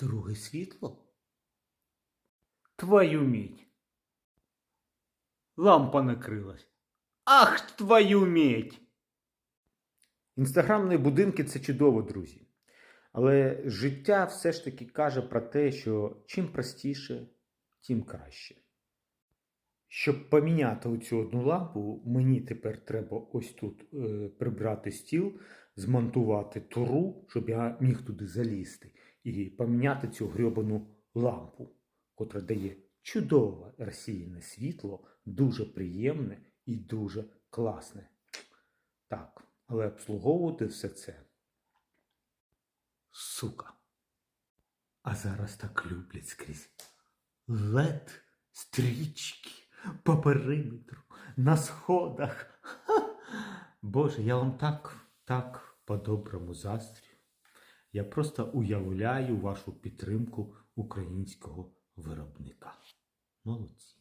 Друге світло? Твою мідь. Лампа накрилась. Ах, твою мідь! Інстаграмні будинки це чудово, друзі. Але життя все ж таки каже про те, що чим простіше, тим краще. Щоб поміняти оцю одну лампу, мені тепер треба ось тут е, прибрати стіл, змонтувати туру, щоб я міг туди залізти, і поміняти цю грьобану лампу, котра дає чудове розсіяне світло, дуже приємне і дуже класне. Так, але обслуговувати все це. Сука. А зараз так люблять скрізь. Лед, стрічки по периметру, на сходах. Ха! Боже, я вам так, так по-доброму заздрю. Я просто уявляю вашу підтримку українського виробника. Молодці.